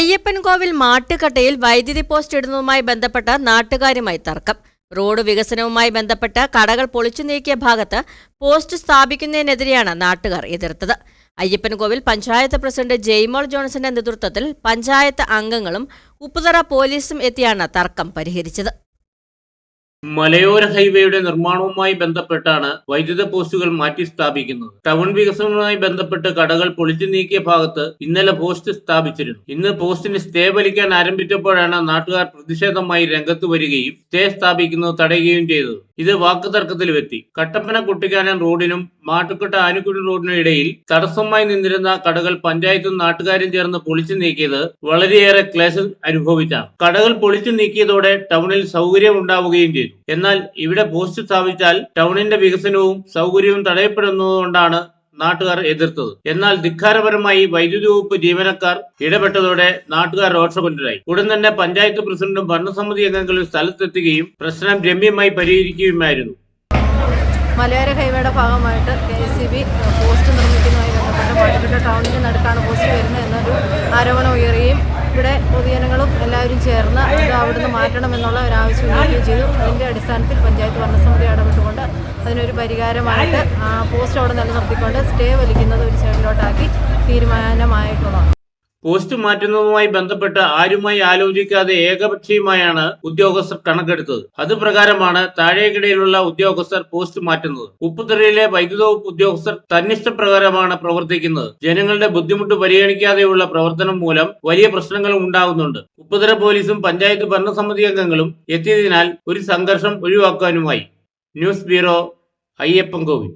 അയ്യപ്പൻകോവിൽ മാട്ടുകട്ടയിൽ വൈദ്യുതി പോസ്റ്റ് ഇടുന്നതുമായി ബന്ധപ്പെട്ട നാട്ടുകാരുമായി തർക്കം. റോഡ് വികസനവുമായി ബന്ധപ്പെട്ട കടകൾ പൊളിച്ചു നീക്കിയ ഭാഗത്ത് പോസ്റ്റ് സ്ഥാപിക്കുന്നതിനെതിരെയാണ് നാട്ടുകാർ എതിർത്തത്. അയ്യപ്പൻകോവിൽ പഞ്ചായത്ത് പ്രസിഡന്റ് ജെയ്മോൾ ജോൺസന്റെ നേതൃത്വത്തിൽ പഞ്ചായത്ത് അംഗങ്ങളും ഉപ്പുതറ പോലീസും എത്തിയാണ് തർക്കം പരിഹരിച്ചത്. മലയോര ഹൈവേയുടെ നിർമ്മാണവുമായി ബന്ധപ്പെട്ടാണ് വൈദ്യുത പോസ്റ്റുകൾ മാറ്റി സ്ഥാപിക്കുന്നത്. ടൗൺ വികസനവുമായി ബന്ധപ്പെട്ട് കടകൾ പൊളിച്ചു നീക്കിയ ഭാഗത്ത് ഇന്നലെ പോസ്റ്റ് സ്ഥാപിച്ചിരുന്നു. ഇന്ന് പോസ്റ്റിന് സ്റ്റേ വലിക്കാൻ ആരംഭിച്ചപ്പോഴാണ് നാട്ടുകാർ പ്രതിഷേധമായി രംഗത്ത് വരികയും സ്റ്റേ സ്ഥാപിക്കുന്നത് തടയുകയും ചെയ്തത്. ഇത് വാക്കുതർക്കത്തിൽ വാക്കുതർക്കത്തിലുമെത്തി. കട്ടപ്പന കുട്ടിക്കാനം റോഡിനും മാട്ടുക്കട്ട ആനുക്കുടി റോഡിനിടയിൽ തടസ്സമായി നിന്നിരുന്ന കടകൾ പഞ്ചായത്തും നാട്ടുകാരും ചേർന്ന് പൊളിച്ചു നീക്കിയത് വളരെയേറെ ക്ലേശം അനുഭവിച്ചാണ്. കടകൾ പൊളിച്ചു നീക്കിയതോടെ ടൗണിൽ സൗകര്യം ഉണ്ടാവുകയും ചെയ്തു. എന്നാൽ ഇവിടെ പോസ്റ്റ് സ്ഥാപിച്ചാൽ ടൗണിന്റെ വികസനവും സൗകര്യവും തടയപ്പെടുന്നതുകൊണ്ടാണ് നാട്ടുകാർ എതിർത്തത്. എന്നാൽ ധിക്കാരപരമായി വൈദ്യുതി വകുപ്പ് ജീവനക്കാർ ഇടപെട്ടതോടെ നാട്ടുകാർ രോഷഭരിതരായി ഉടൻ തന്നെ പഞ്ചായത്ത് പ്രസിഡന്റും ഭരണസമിതി അംഗങ്ങളും സ്ഥലത്തെത്തുകയും പ്രശ്നം രമ്യമായി പരിഹരിക്കുകയുമായിരുന്നു. മലയോര ഹൈവേയുടെ ഭാഗമായിട്ട് K S C B post നിർമ്മിക്കുന്നതുമായി ബന്ധപ്പെട്ട് മാട്ടുകെട്ട ടൗണിന്റെ നടുക്കാണ് പോസ്റ്റ് വരുന്നത് എന്നൊരു ആരോപണം ഉയരുകയും ഇവിടെ പൊതുജനങ്ങളും എല്ലാവരും ചേർന്ന് ഇത് അവിടുന്ന് മാറ്റണമെന്നുള്ള ഒരു ആവശ്യം ഉന്നയിക്കുകയും ചെയ്തു. അതിന്റെ അടിസ്ഥാനത്തിൽ പഞ്ചായത്ത് ഭരണസമിതി ഇടപെട്ടുകൊണ്ട് അതിനൊരു പരിഹാരമായിട്ട് പോസ്റ്റ് അവിടെ നിലനിർത്തിക്കൊണ്ട് സ്റ്റേ വലിക്കുന്നത് ഒരു സൈഡിലോട്ടാക്കി തീരുമാനമായിട്ടുള്ളതാണ്. പോസ്റ്റ് മാറ്റുന്നതുമായി ബന്ധപ്പെട്ട് ആരുമായി ആലോചിക്കാതെ ഏകപക്ഷീയമായാണ് ഉദ്യോഗസ്ഥർ കണക്കെടുത്തത്. അത് പ്രകാരമാണ് താഴേക്കിടയിലുള്ള ഉദ്യോഗസ്ഥർ പോസ്റ്റ് മാറ്റുന്നത് ഉപ്പുതറയിലെ വൈദ്യുത വകുപ്പ് ഉദ്യോഗസ്ഥർ തന്നിഷ്ടപ്രകാരമാണ് പ്രവർത്തിക്കുന്നത്. ജനങ്ങളുടെ ബുദ്ധിമുട്ട് പരിഗണിക്കാതെയുള്ള പ്രവർത്തനം മൂലം വലിയ പ്രശ്നങ്ങൾ ഉണ്ടാകുന്നുണ്ട്. ഉപ്പുതറ പോലീസും പഞ്ചായത്ത് ഭരണസമിതി അംഗങ്ങളും എത്തിയതിനാൽ ഒരു സംഘർഷം ഒഴിവാക്കാനുമായി. News bureau Ayyappan Ayyappankovil.